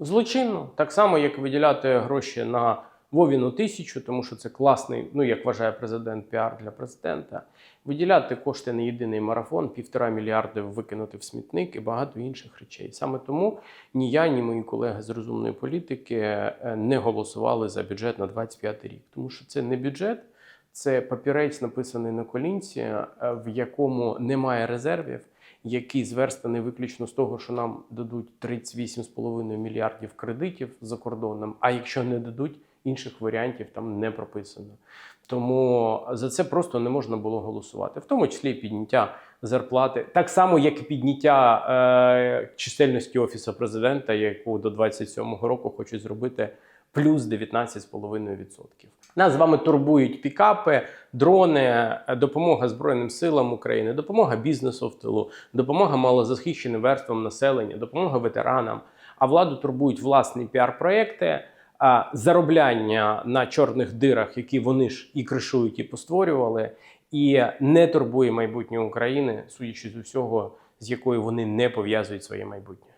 Злочинно, так само, як виділяти гроші на Вовіну тисячу, тому що це класний, ну як вважає президент, піар для президента. Виділяти кошти на єдиний марафон, півтора мільярди викинути в смітник і багато інших речей. Саме тому ні я, ні мої колеги з розумної політики е, не голосували за бюджет на 25 рік, тому що це не бюджет, це папірець, написаний на колінці, е, в якому немає резервів, який зверстаний виключно з того, що нам дадуть 38,5 мільярдів кредитів за кордоном. А якщо не дадуть, інших варіантів там не прописано. Тому за це просто не можна було голосувати, в тому числі і підняття зарплати, так само як і підняття е, чисельності офісу президента, яку до 27-го року хочуть зробити плюс 19,5%. Нас з вами турбують пікапи, дрони, е, допомога Збройним силам України, допомога бізнесу в тилу, допомога малозахищеним верствам населення, допомога ветеранам. А владу турбують власні піар-проекти, заробляння на чорних дирах, які вони ж і кришують, і постворювали, і не турбує майбутнє України, судячи з усього, з якою вони не пов'язують своє майбутнє.